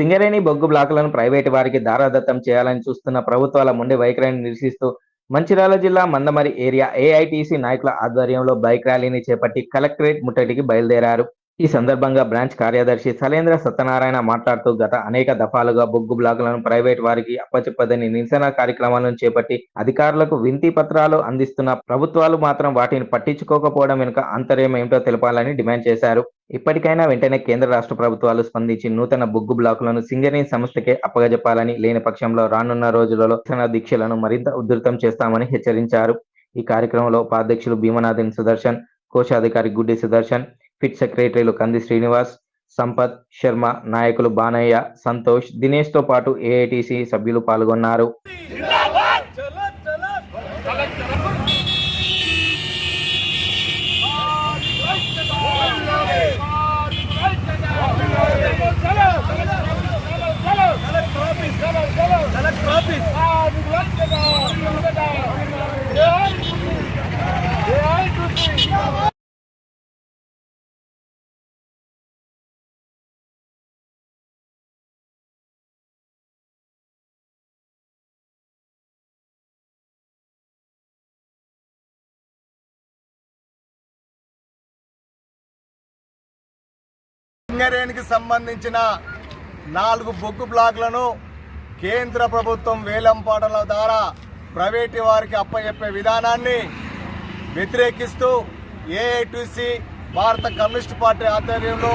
సింగరేణి బొగ్గు బ్లాకులను ప్రైవేటు వారికి దారాదత్తం చేయాలని చూస్తున్న ప్రభుత్వాల మొండి వైఖరిని నిరసిస్తూ మంచిర్యాల జిల్లా మందమరి ఏరియా ఏఐటీసీ నాయకుల ఆధ్వర్యంలో బైక్ ర్యాలీని చేపట్టి కలెక్టరేట్ ముట్టడికి బయలుదేరారు. ఈ సందర్భంగా బ్రాంచ్ కార్యదర్శి సలేంద్ర సత్యనారాయణ మాట్లాడుతూ గత అనేక దఫాలుగా బొగ్గు బ్లాకులను ప్రైవేట్ వారికి అప్పచెప్పదని నిరసన కార్యక్రమాలను చేపట్టి అధికారులకు వింతి పత్రాలు అందిస్తున్న ప్రభుత్వాలు మాత్రం వాటిని పట్టించుకోకపోవడం వెనుక అంతర్యం ఏమిటో తెలపాలని డిమాండ్ చేశారు. ఇప్పటికైనా వెంటనే కేంద్ర రాష్ట్ర ప్రభుత్వాలు స్పందించి నూతన బొగ్గు బ్లాకులను సింగరేణి సంస్థకే అప్పగజెప్పాలని లేని పక్షంలో రానున్న రోజులలో నిరసన దీక్షలను మరింత ఉధృతం చేస్తామని హెచ్చరించారు. ఈ కార్యక్రమంలో ఉపాధ్యక్షులు భీమనాథన్ సుదర్శన్ కోశాధికారి గుడ్డి సుదర్శన్ పిట్ సెక్రటరీలు కంది శ్రీనివాస్ సంపత్ శర్మ నాయకులు బానయ్య సంతోష్ దినేష్తో పాటు ఏఐటిసి సభ్యులు పాల్గొన్నారు Let's go. సింగరేణికి సంబంధించిన నాలుగు బొగ్గు బ్లాక్లను కేంద్ర ప్రభుత్వం వేలంపాటల ద్వారా ప్రైవేటు వారికి అప్పచెప్పే విధానాన్ని వ్యతిరేకిస్తూ ఏఐటిసి భారత కమ్యూనిస్ట్ పార్టీ ఆధ్వర్యంలో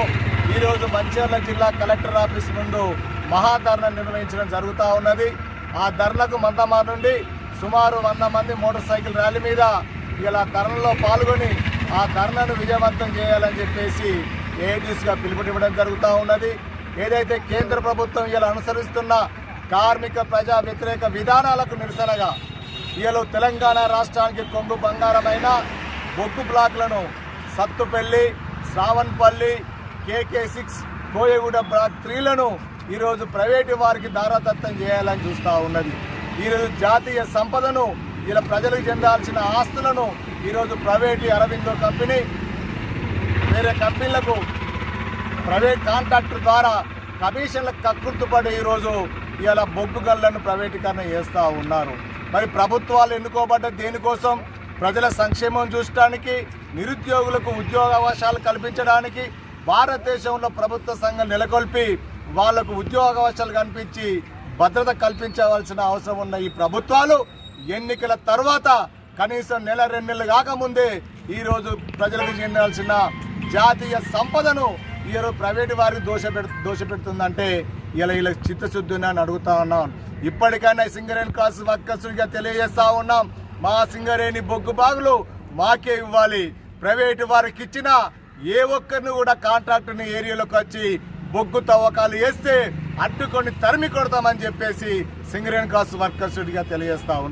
ఈరోజు మంచిర్యాల జిల్లా కలెక్టర్ ఆఫీస్ ముందు మహాధర్ణ నిర్వహించడం జరుగుతూ ఉన్నది. ఆ ధర్నకు మందమా నుండి సుమారు వంద మంది మోటార్ సైకిల్ ర్యాలీ మీద ఇలా ధర్నలో పాల్గొని ఆ ధర్నను విజయవంతం చేయాలని చెప్పేసి ఏఐటీసీగా పిలుపునివ్వడం జరుగుతూ ఉన్నది. ఏదైతే కేంద్ర ప్రభుత్వం ఇలా అనుసరిస్తున్న కార్మిక ప్రజా వ్యతిరేక విధానాలకు నిరసనగా ఇలా తెలంగాణ రాష్ట్రానికి కొంగు బంగారమైన బొగ్గు బ్లాక్లను Sathupalli Shravanapalli K K six Koyaguda block త్రీలను ఈరోజు ప్రైవేటు వారికి దారాదత్తం చేయాలని చూస్తూ ఉన్నది. ఈరోజు జాతీయ సంపదను ఇలా ప్రజలకు చెందాల్సిన ఆస్తులను ఈరోజు ప్రైవేటు అరవిందో కంపెనీ వేరే కంపెనీలకు ప్రైవేట్ కాంట్రాక్టర్ ద్వారా కమిషన్లకు కక్కుర్తుపడి ఈరోజు ఇలా బొగ్గు గల్లను ప్రైవేటీకరణ చేస్తూ ఉన్నారు. మరి ప్రభుత్వాలు ఎన్నుకోబడ్డ దేనికోసం? ప్రజల సంక్షేమం చూసడానికి నిరుద్యోగులకు ఉద్యోగ అవకాశాలు కల్పించడానికి భారతదేశంలో ప్రభుత్వ సంఘం నెలకొల్పి వాళ్ళకు ఉద్యోగ అవకాశాలు కల్పించి భద్రత కల్పించవలసిన అవసరం ఉన్న ఈ ప్రభుత్వాలు ఎన్నికల తర్వాత కనీసం నెల రెండు నెలలు కాకముందే ఈరోజు ప్రజలకు చెందాల్సిన జాతీయ సంపదను ఈరోజు ప్రైవేటు వారికి దోషపెడు దోషపెడుతుందంటే ఇలా ఇలా చిత్తశుద్ధి అని అడుగుతా ఉన్నాం. ఇప్పటికైనా సింగరేణి క్లాస్ వర్కర్స్గా తెలియజేస్తా ఉన్నాం. మా సింగరేణి బొగ్గు బాగులు మాకే ఇవ్వాలి. ప్రైవేటు వారికి ఇచ్చిన ఏ ఒక్కరిని కూడా కాంట్రాక్టర్ని ఏరియాలోకి వచ్చి బొగ్గు తవ్వకాలు వేస్తే అడ్డుకొని తరిమి కొడతామని చెప్పేసి సింగరేణి క్రాస్ వర్కర్స్గా తెలియజేస్తా ఉన్నాం